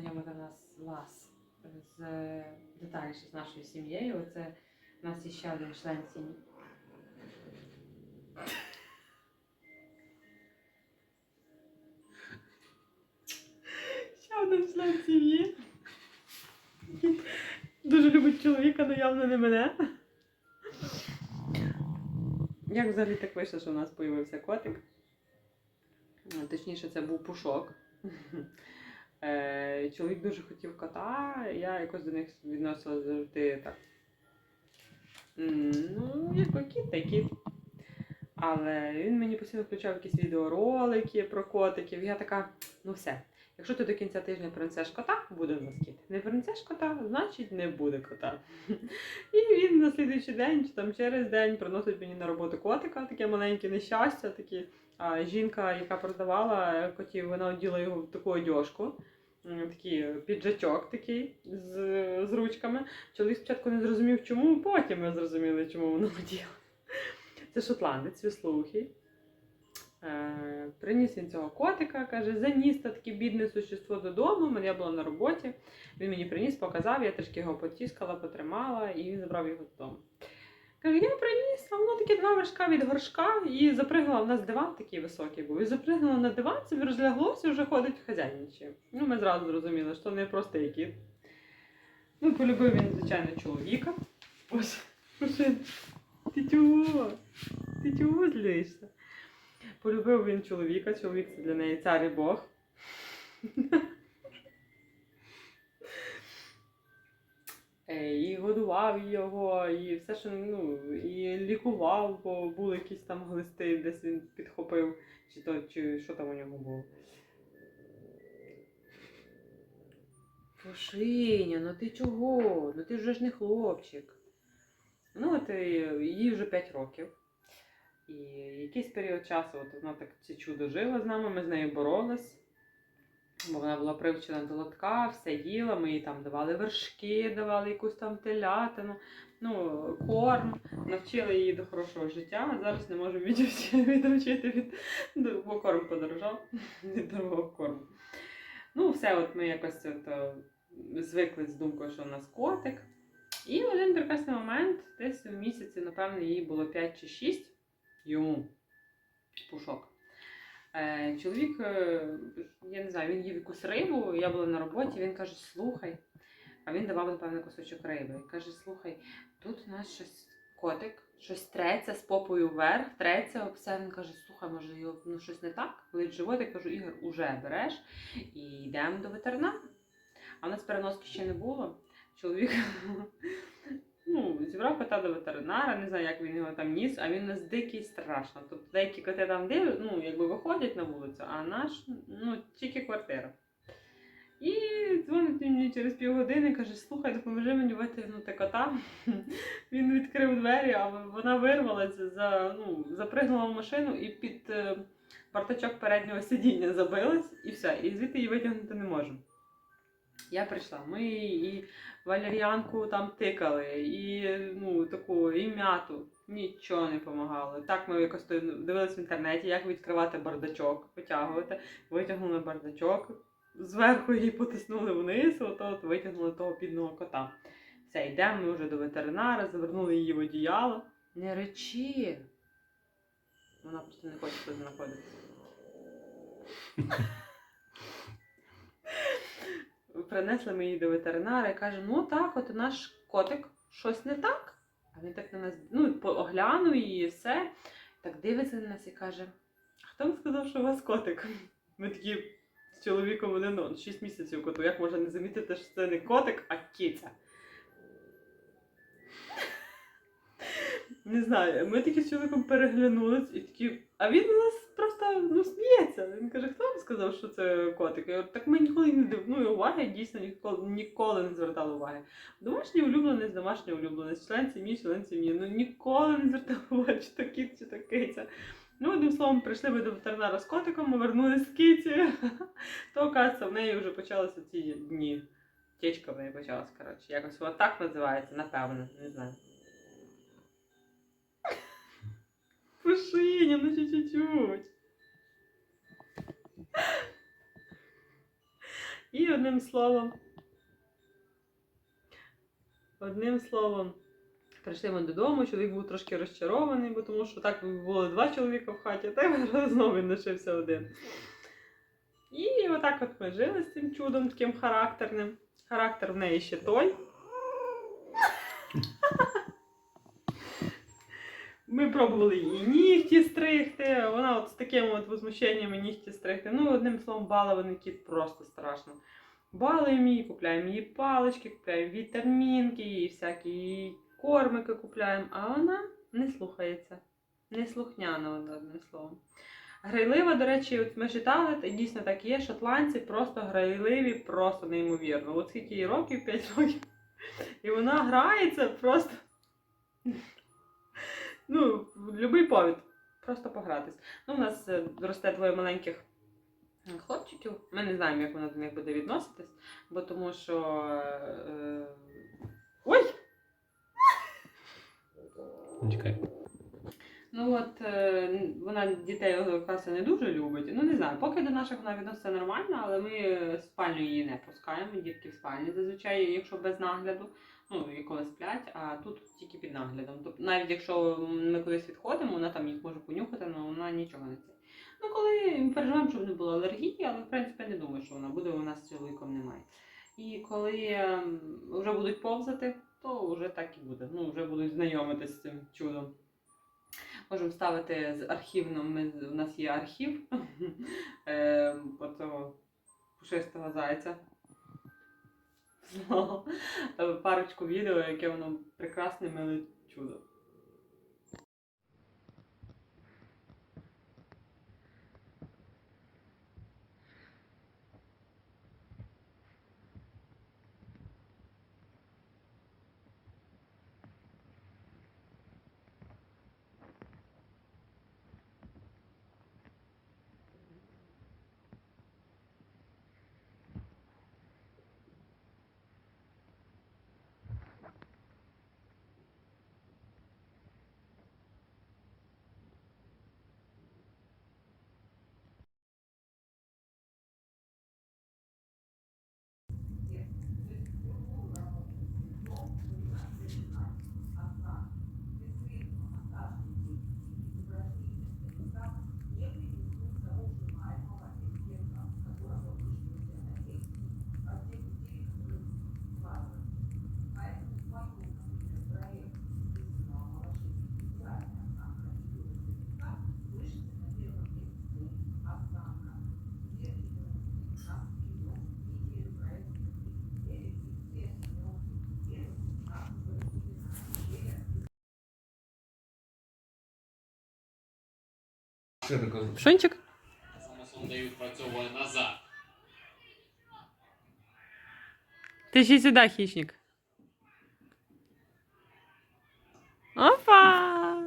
познайомити нас вас з детальніше з нашою сім'єю. Оце у нас є ще один член сім'ї. Ще один член сім'ї. Дуже любить чоловіка, але явно не мене. Як взагалі так вийшло, що у нас з'явився котик? Точніше, це був пушок. Е, Чоловік дуже хотів кота, я якось до них відносила завжди так. Ну, як кіт, та кіт. Але він мені постійно включав якісь відеоролики про котиків. Я така, ну все. Якщо ти до кінця тижня принесеш кота, буде кіт. Не принесеш кота, значить не буде кота. І він на слідуючий день чи там через день приносить мені на роботу котика, таке маленьке нещастя, такі. А жінка, яка продавала котів, вона оділа його в таку одяжку, такий піджачок такий з, з ручками. Чоловік спочатку не зрозумів, чому, потім ми зрозуміли, чому вона оділа. Це шотландець, віслухий. Е, приніс він цього котика, каже, заніс та таке бідне существо додому. Я була на роботі. Він мені приніс, показав, я трішки його потіскала, потримала, і він забрав його додому. Каже, я приніс, а воно такі два вершка від горшка, і запригнула. У нас диван такий високий був. І запригнула на диван, собі розляглося, вже ходить хазяйничає. Ну, ми зразу зрозуміли, що не простий кіт. Ну, полюбив він, звичайно, чоловіка. Ось, чого? Ти чого злишся? Полюбив він чоловіка, чоловік це для неї цар і Бог. Е, І годував його, і все, що ну, і лікував, бо були якісь там глисти, десь він підхопив, чи то, чи що там у нього було. Пушиня, ну ти чого? Ну ти вже ж не хлопчик. Ну, от і їй вже 5 років. І якийсь період часу от вона так це чудо жила з нами, ми з нею боролись. Бо вона була привчена до лотка, все їла, ми їй там давали вершки, давали якусь там телятину, ну, корм, навчили її до хорошого життя, а зараз не можемо відвчити від до- бо корм подорожав від дорогого корму. Ну, все, от ми якось от, е, звикли з думкою, що у нас котик. І в один прекрасний момент, десь у місяці, напевно, їй було 5 чи 6, йому пушок. Е, чоловік, е, я не знаю, він їв якусь рибу, я була на роботі, він каже, слухай. А він давав, напевно, кусочок риби. І каже, слухай, тут у нас щось котик, щось треться з попою вверх, треться об все. Він каже, слухай, може, ну, щось не так? Болить живот, я кажу, Ігор, уже береш і йдемо до ветеринара. А в нас переноски ще не було. Чоловік зібрав кота до ветеринара, не знаю, як він його там ніс, а він у нас дикий страшно. Тобто деякі коти там див, ну, якби виходять на вулицю, а наш ну, тільки квартира. І дзвонить мені через півгодини, каже, слухай, допоможи мені витягнути кота. Він відкрив двері, а вона вирвалася, за, ну, запригнула в машину і під е, бардачок переднього сидіння забилась, і все. І звідти її витягнути не можемо. Я прийшла. Ми і валер'янку там тикали, і ну, таку, і м'яту. Нічого не допомагало. Так ми якось то дивились в інтернеті, як відкривати бардачок, витягувати. Витягнули бардачок, зверху її потиснули вниз, ото от витягнули того бідного кота. Все, йдемо ми вже до ветеринара, завернули її в одіяло. Не речи. Вона просто не хоче тут знаходитися. Принесли ми її до ветеринара і каже, ну так, от наш котик щось не так. А він так на нас ну, оглянув її і все. Так дивиться на нас і каже: А хто вам сказав, що у вас котик? Ми такі з чоловіком один ну, 6 місяців коту. Як можна не замітити, що це не котик, а киця? Не знаю, ми такі з чоловіком переглянулись і такі. А він у нас просто ну, сміється. Він каже, хто вам сказав, що це котик? Я говорю, так ми ніколи не див... ну, і уваги дійсно ніколи, ніколи не звертали уваги. Домашній улюбленець, домашній улюбленець, член сім'ї, член сім'ї. Ну ніколи не звертали уваги, чи то кіт, чи то киця. Ну, одним словом, прийшли ми до ветеринара з котиком, ми вернулись з киці. То, оказується, в неї вже почалися ці дні. Течка в неї почалась, коротше. Якось вона так називається, напевно, не знаю. Пушиня, ну чуть-чуть. І одним словом. Одним словом. Прийшли ми додому, чоловік був трошки розчарований, бо тому що так було два чоловіка в хаті, а тепер знову він лишився один. І отак от ми жили з цим чудом таким характерним. Характер в неї ще той. Ми пробували і нігті стригти. Вона от з таким от возмущенням і нігті стригти. Ну, одним словом, балований кіт просто страшно. Балуємо її, купляємо їй палички, купляємо вітамінки, їй всякі їй кормики купляємо, а вона не слухається. Не слухняна вона, одним словом. Грайлива, до речі, от ми читали, дійсно так є, шотландці просто грайливі, просто неймовірно. От скільки їй років, 5 років. І вона грається просто. Ну, будь-який повід. Просто погратись. Ну, у нас е, росте двоє маленьких е, хлопчиків. Ми не знаємо, як вона до них буде відноситись, бо тому що. Е... Ой! Чекай. Ну от е, вона дітей класу не дуже любить. Ну не знаю, поки до наших вона відноситься нормально, але ми в спальню її не пускаємо. Дітки в спальні зазвичай, якщо без нагляду, ну і коли сплять, а тут тільки під наглядом. Тобто навіть якщо ми кудись відходимо, вона там їх може понюхати, але вона нічого не це. Ну коли переживаємо, щоб не було алергії, але в принципі не думаю, що вона буде, у нас чоловіком немає. І коли ем, вже будуть повзати, то вже так і буде. Ну, вже будуть знайомитися з цим чудом. Можемо ставити з архівним. Ми, у нас є архів е, оцього пушистого зайця. Парочку відео, яке воно прекрасне, миле чудо. Що таке? Пшончик? Самосон дає відпрацьовує назад. Ти ще сюди, хищник. Опа!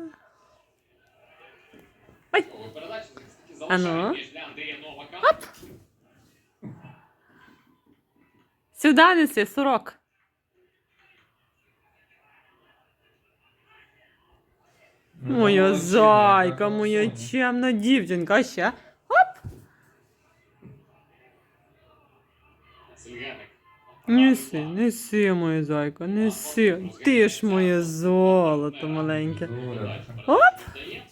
Ой, передача таки А ну? залишає між для Андрія Новака. Сюди неси, сурок. Моя зайка, моя чемна дівчинка, а ще. Сильгеник. Неси, неси, моя зайка, неси. Ти ж моє золото маленьке. Оп! Дає.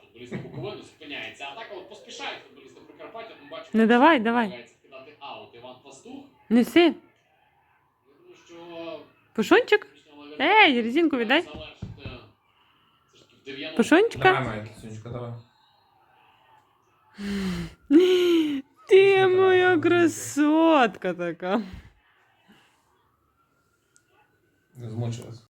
Футболісти Буковини зупиняється. От поспішають футболісти Прикарпаття. Ми бачимо, Ну, давай, давай. кидати аут Іван Пастух. Неси. Я думаю, що Пушончик? Ей, резинку віддай. Все ж таки в 90 Пушончика? Давай, моя кисунечка, давай. Ти моя красотка така. Змучилась.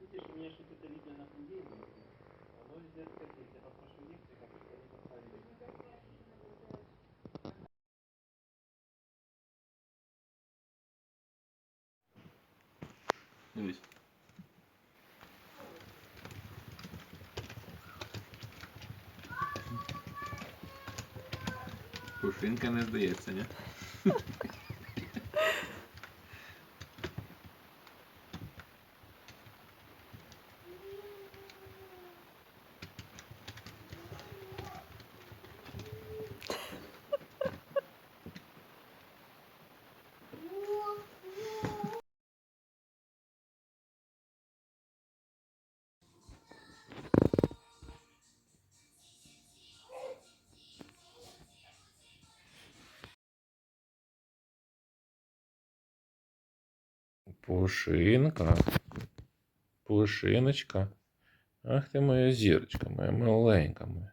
Видишь, у меня что-то видно на фунде, но оно везде скатилось. Я а попрошу некоторые, как они поставили. То есть Пушинка не здається, ні? Пушинка. Пушиночка. Ах ти моя зірочка, моя маленька моя.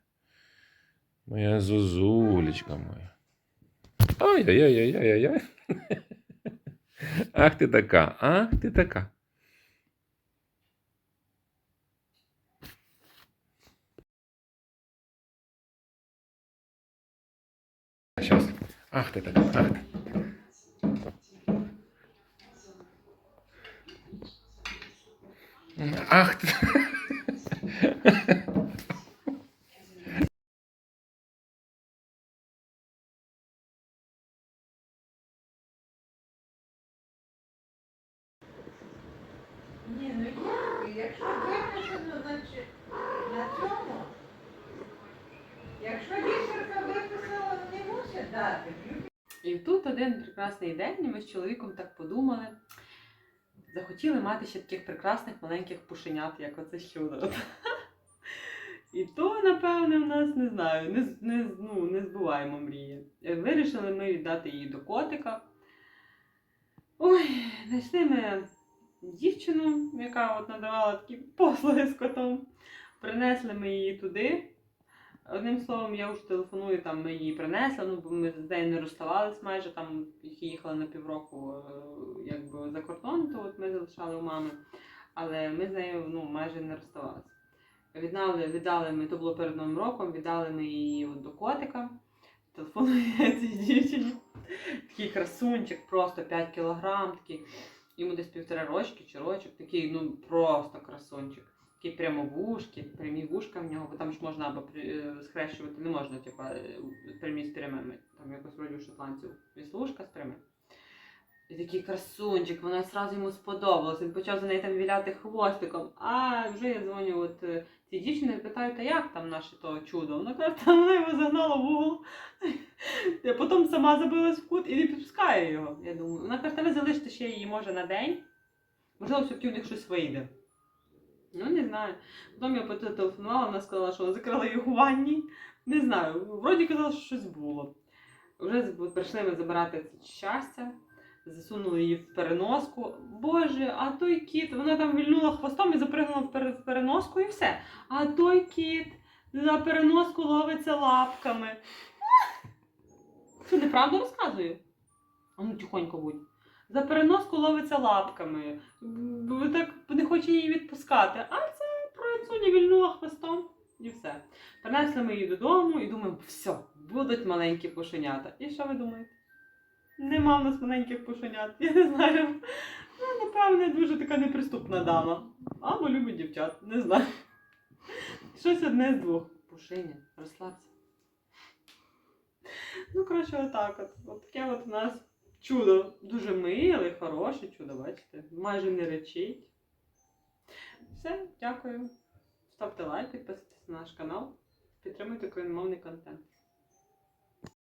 Моя зозулечка моя. Ай-яй-яй-яй-яй-яй. Ах ти така, ах ти така. Сейчас. Ах ти така, ах ти. Ах. Ні, ну як? Якщо виписано, значить на цьому. Якщо лікарка виписала, не мусить дати. І тут один прекрасний день ми з чоловіком так подумали. Захотіли мати ще таких прекрасних маленьких пушенят, як оце чудо. І то, напевне, у нас не знаю, не, не, ну, не збуваємо мрії. Е, Вирішили ми віддати її до котика. Ой, знайшли ми дівчину, яка от надавала такі послуги з котом. Принесли ми її туди. Одним словом, я вже телефоную, там ми її принесли, ну бо ми з нею не розставались майже, там їхали на півроку е, якби за кордон, то от ми залишали у мами. Але ми з нею ну, майже не розставалися. Віддали, віддали ми, то було перед Новим роком, віддали ми її от до котика. Телефоную я цій дівчині. Такий красунчик, просто 5 кілограм, такий, йому десь півтора рочки чи рочок, такий, ну просто красунчик. Такі прямо вушки, прямі вушка в нього, бо там ж можна або схрещувати, не можна, типа, е, прямі з прямими. Там якось вроді у шотландців віслушка з прямим. І такий красунчик, вона одразу йому сподобалась. Він почав за нею там віляти хвостиком. А вже я дзвоню от цій дівчині і питаю, та як там наше то чудо? Вона каже, та вона його загнала в угол. Я потім сама забилась в кут і не підпускає його. Я думаю, вона каже, та ви залиште ще її може на день. Можливо, все-таки в них щось вийде. Ну, не знаю. Потім я потелефонувала, вона сказала, що закрила їх у ванні. Не знаю, вроді казала, що щось було. Вже прийшли ми забирати щастя, засунули її в переноску. Боже, а той кіт, вона там вільнула хвостом і запригнула в в переноску і все. А той кіт за переноску ловиться лапками. Що, неправду розказую? А ну тихонько будь. За переноску ловиться лапками. Бо так не хоче її відпускати. А це Процуня вільнула хвостом і все. Принесли ми її додому і думаємо, все, будуть маленькі пушенята. І що ви думаєте? Нема в нас маленьких пушенят. Я не знаю. Ну, напевне, дуже така неприступна дама. Або любить дівчат, не знаю. Щось одне з двох. Пушиня, розслабся. Ну, коротше, отак от. От таке от у нас чудо. Дуже миле, хороше чудо, бачите. Майже не речить. Все, дякую. Ставте лайк, підписуйтесь на наш канал, підтримуйте україномовний контент.